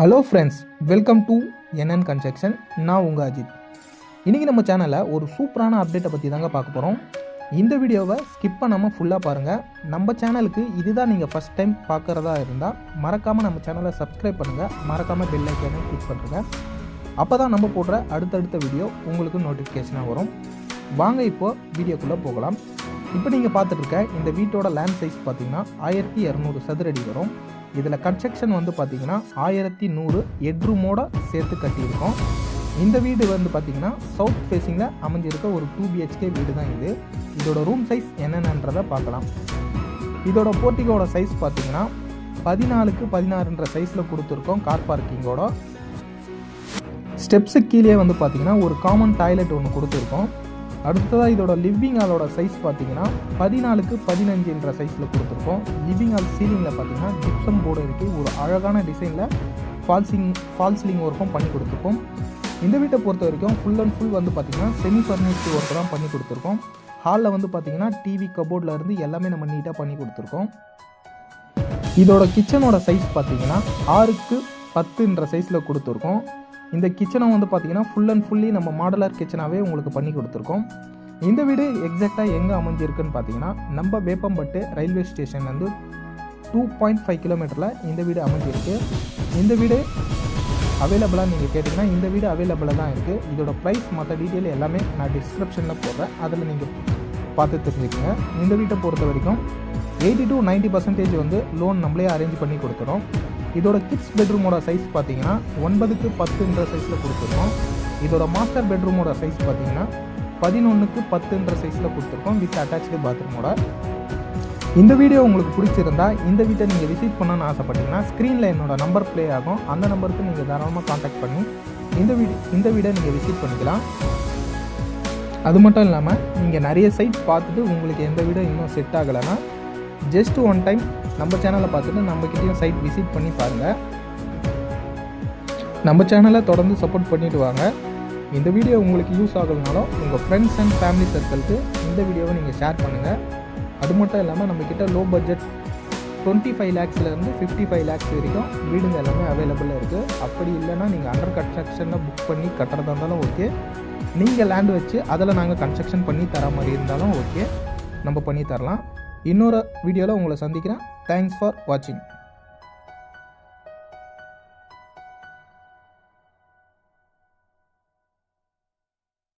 Hello friends welcome to NN construction நான் உங்கள் அஜித். இன்றைக்கி நம்ம சேனலில் ஒரு சூப்பரான அப்டேட்டை பற்றி தாங்க பார்க்க போகிறோம் இந்த வீடியோவை ஸ்கிப் பண்ணாமல் ஃபுல்லாக பாருங்கள் நம்ம சேனலுக்கு இதுதான் நீங்கள் ஃபஸ்ட் டைம் பார்க்குறதா இருந்தால் மறக்காமல் நம்ம சேனலை சப்ஸ்கிரைப் பண்ணுங்கள் மறக்காமல் பெல் ஐக்கானே கிளிக் பண்ணுங்க. அப்போ தான் நம்ம போடுற அடுத்தடுத்த வீடியோ உங்களுக்கு நோட்டிஃபிகேஷனாக வரும். வாங்க இப்போது வீடியோக்குள்ளே போகலாம். இப்போ நீங்கள் பார்த்துட்டு இருக்க இந்த வீட்டோட லேண்ட் சைஸ் பார்த்தீங்கன்னா ஆயிரத்தி இரநூறு சதுரடி வரும். இதில் கன்ஸ்ட்ரக்ஷன் வந்து பார்த்தீங்கன்னா ஆயிரத்தி நூறு எட்ரூமோட சேர்த்து கட்டியிருக்கோம். இந்த வீடு வந்து பார்த்தீங்கன்னா சவுத் ஃபேஸிங்கில் அமைஞ்சிருக்க ஒரு டூ பிஹெச்கே வீடு தான் இது. இதோட ரூம் சைஸ் என்னென்னன்றதை பார்க்கலாம். இதோட போர்ட்டிகோட சைஸ் பார்த்தீங்கன்னா பதினாலுக்கு பதினாறுன்ற சைஸில் கொடுத்துருக்கோம் கார் பார்க்கிங்கோட ஸ்டெப்ஸுக்கு கீழே வந்து பார்த்தீங்கன்னா ஒரு காமன் டாய்லெட் ஒன்று கொடுத்துருக்கோம். அடுத்ததாக இதோட லிவிங் ஹாலோட சைஸ் பார்த்தீங்கன்னா பதினாலுக்கு பதினஞ்சுன்ற சைஸில் கொடுத்துருக்கோம். லிவிங் ஹால் சீலிங்கில் பார்த்தீங்கன்னா ஜிப்சம் போர்டு இருக்குது ஒரு அழகான டிசைனில் ஃபால்சிங் ஃபால்சிலிங் ஒர்க்கும் பண்ணி கொடுத்துருக்கோம். இந்த வீட்டை பொறுத்த வரைக்கும் ஃபுல் அண்ட் ஃபுல் வந்து பார்த்தீங்கன்னா செமி ஃபர்னிச்சர் ஒர்க்கு தான் பண்ணி கொடுத்துருக்கோம். ஹாலில் வந்து பார்த்தீங்கன்னா டிவி கபோர்டில் இருந்து எல்லாமே நம்ம நீட்டாக பண்ணி கொடுத்துருக்கோம். இதோட கிச்சனோட சைஸ் பார்த்தீங்கன்னா ஆறுக்கு பத்துன்ற சைஸில் கொடுத்துருக்கோம். இந்த கிச்சனை வந்து பார்த்தீங்கன்னா ஃபுல் அண்ட் ஃபுல்லி நம்ம மாடலர் கிச்சனாகவே உங்களுக்கு பண்ணி கொடுத்துருக்கோம். இந்த வீடு எக்ஸாக்டாக எங்கே அமைஞ்சிருக்குன்னு பார்த்தீங்கன்னா நம்ம வேப்பம்பட்டு ரயில்வே ஸ்டேஷன்லேருந்து டூ பாயிண்ட் ஃபைவ் கிலோமீட்டரில் இந்த வீடு அமைஞ்சிருக்கு. இந்த வீடு அவைலபிளாக நீங்கள் கேட்டிங்கன்னா இந்த வீடு அவைலபிளாக தான் இருக்குது இதோட ப்ரைஸ் மற்ற டீட்டெயில் எல்லாமே நான் டிஸ்கிரிப்ஷனில் போடுறேன். அதில் நீங்கள் பார்த்து தெரிஞ்சுக்கோங்க. இந்த வீட்டை பொறுத்த வரைக்கும் எயிட்டி டு நைன்ட்டி பர்சன்டேஜ் வந்து லோன் நம்மளே அரேஞ்ச் பண்ணி கொடுத்துறோம். இதோட கிட்ஸ் பெட்ரூமோட சைஸ் பார்த்தீங்கன்னா ஒன்பதுக்கு பத்துன்ற சைஸில் கொடுத்துருக்கோம். இதோட மாஸ்டர் பெட்ரூமோட சைஸ் பார்த்தீங்கன்னா பதினொன்றுக்கு பத்துன்ற சைஸில் கொடுத்துருக்கோம் வித் அட்டாச்சு பாத்ரூமோட இந்த வீடியோ உங்களுக்கு பிடிச்சிருந்தா இந்த வீட்டை நீங்கள் விசிட் பண்ணணும்னு ஆசைப்பட்டீங்கன்னா ஸ்க்ரீனில் என்னோட நம்பர் ப்ளே ஆகும். அந்த நம்பருக்கு நீங்கள் தாராளமாக காண்டாக்ட் பண்ணி இந்த வீடு இந்த வீடை நீங்கள் விசிட் பண்ணிக்கலாம். அது மட்டும் இல்லாமல் நீங்கள் நிறைய சைட் பார்த்துட்டு உங்களுக்கு எந்த வீடும் இன்னும் செட் ஆகலைன்னா ஜஸ்ட் ஒன் டைம் நம்ம சேனலை பார்த்துட்டு நம்மக்கிட்டேயும் சைட் விசிட் பண்ணி பாருங்கள் நம்ம சேனலை தொடர்ந்து சப்போர்ட் பண்ணிட்டு வாங்க. இந்த வீடியோ உங்களுக்கு யூஸ் ஆகலனாலும் உங்கள் ஃப்ரெண்ட்ஸ் அண்ட் ஃபேமிலி சர்க்கிளுக்கு இந்த வீடியோவை நீங்கள் ஷேர் பண்ணுங்கள் அது மட்டும் இல்லாமல் நம்மக்கிட்ட லோ பட்ஜெட் டுவெண்ட்டி ஃபைவ் லேக்ஸ்லேருந்து ஃபிஃப்டி ஃபைவ் லேக்ஸ் வரைக்கும் வீடுங்க எல்லாமே அவைலபிளாக இருக்குது அப்படி இல்லைன்னா நீங்கள் அண்டர் கன்ஸ்ட்ரக்ஷனில் புக் பண்ணி கட்டுறதா இருந்தாலும் ஓகே நீங்கள் லேண்ட் வச்சு அதில் நாங்கள் கன்ஸ்ட்ரக்ஷன் பண்ணி தர மாதிரி இருந்தாலும் ஓகே நம்ம பண்ணி தரலாம். இன்னொரு வீடியோவில் உங்களை சந்திக்கிறேன். தேங்க்ஸ் ஃபார் வாட்சிங்